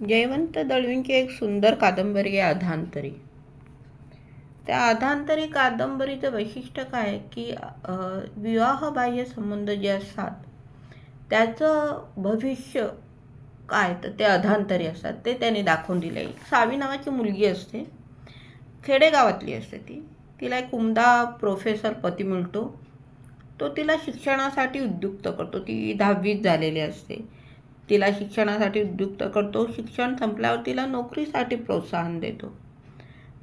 जयवंत दळवींची एक सुंदर कादंबरी आहे अधांतरी त्या अधांतरी कादंबरीचं वैशिष्ट्य काय आहे की विवाह विवाहबाह्य संबंध जे असतात त्याचं भविष्य काय तर ते अधांतरी असतात. ते त्याने दाखवून दिले आहे सावी नावाची मुलगी असते. खेडेगावातली असते ती. तिला एक उमदा प्रोफेसर पती मिळतो. तो तिला शिक्षणासाठी उद्युक्त करतो. ती दहावीत झालेली असते. तिला शिक्षणासाठी उद्युक्त करतो. शिक्षण संपल्यावर तिला नोकरीसाठी प्रोत्साहन देतो.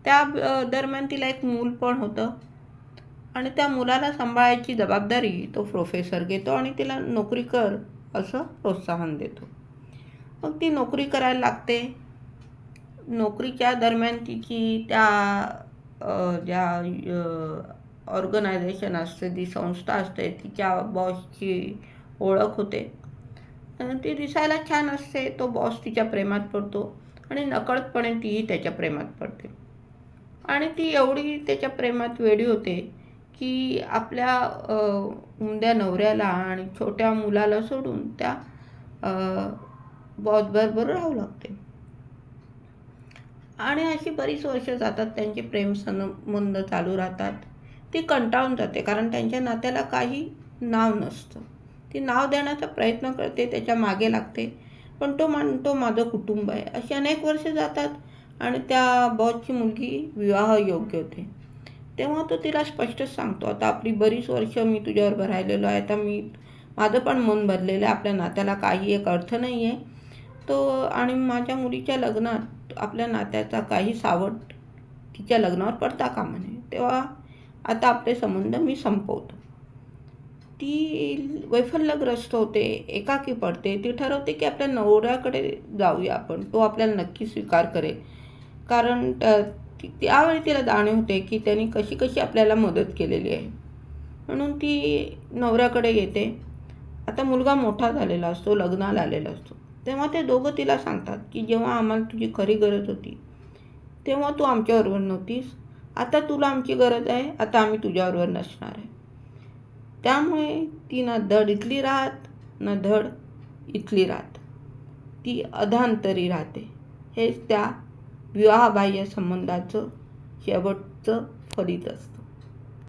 त्या दरम्यान तिला एक मूल पण होतं. आणि त्या मुलाला सांभाळायची जबाबदारी तो प्रोफेसर घेतो आणि तिला नोकरी कर असं प्रोत्साहन देतो. मग ती नोकरी करायला लागते. नोकरीच्या दरम्यान तिची त्या ज्या ऑर्गनायझेशन असते जी संस्था असते तिच्या बॉसची ओळख होते. ती दिसायला छान असते. तो बॉस तिच्या प्रेमात पडतो आणि नकळतपणे तीही त्याच्या प्रेमात पडते. आणि ती एवढी त्याच्या प्रेमात वेडी होते की आपल्या उमद्या नवऱ्याला आणि छोट्या मुलाला सोडून त्या बॉसबरोबर राहू लागते. आणि अशी बरीच वर्ष जातात त्यांचे प्रेम संबंध चालू राहतात. ती कंटाळून जाते कारण त्यांच्या नात्याला काही नाव नसतं. ती नाव देण्याचा प्रयत्न करते त्याच्यामागे लागते. पण तो म्हणतो माझं कुटुंब आहे. अशी अनेक वर्षे जातात आणि त्या बॉसची मुलगी विवाह योग्य होते. तेव्हा तो तिला स्पष्टच सांगतो आता आपली बरीच वर्ष मी तुझ्यावर राहिलेलो आहे. आता मी माझं पण मन भरलेलं आहे. आपल्या नात्याला काही एक अर्थ नाही आहे तो आणि माझ्या मुलीच्या लग्नात आपल्या नात्याचा काही सावट तिच्या लग्नावर पडता कामा नये. तेव्हा आता आपले संबंध मी संपवतो. ती वैफल्यग्रस्त होते एकाकी पडते. ती ठरवते की आपल्या नवऱ्याकडे जाऊया आपण. तो आपल्याला नक्की स्वीकार करेल. कारण त्या- ती- त्यावेळी तिला जाणीव होते की त्यांनी कशी कशी आपल्याला मदत केलेली आहे. म्हणून ती नवऱ्याकडे येते. आता मुलगा मोठा झालेला असतो लग्नाला आलेला असतो. तेव्हा ते दोघं तिला सांगतात की जेव्हा आम्हाला तुझी खरी गरज होती तेव्हा तू आमच्याबरोबर नव्हतीस. आता तुला आमची गरज आहे आता आम्ही तुझ्याबरोबर नसणार आहे. त्यामुळे ती ना धड इथली राहत ना धड इथली राहत. ती अधांतरी राहते. हेच त्या विवाहबाह्य संबंधाचं शेवटचं फलित असतं.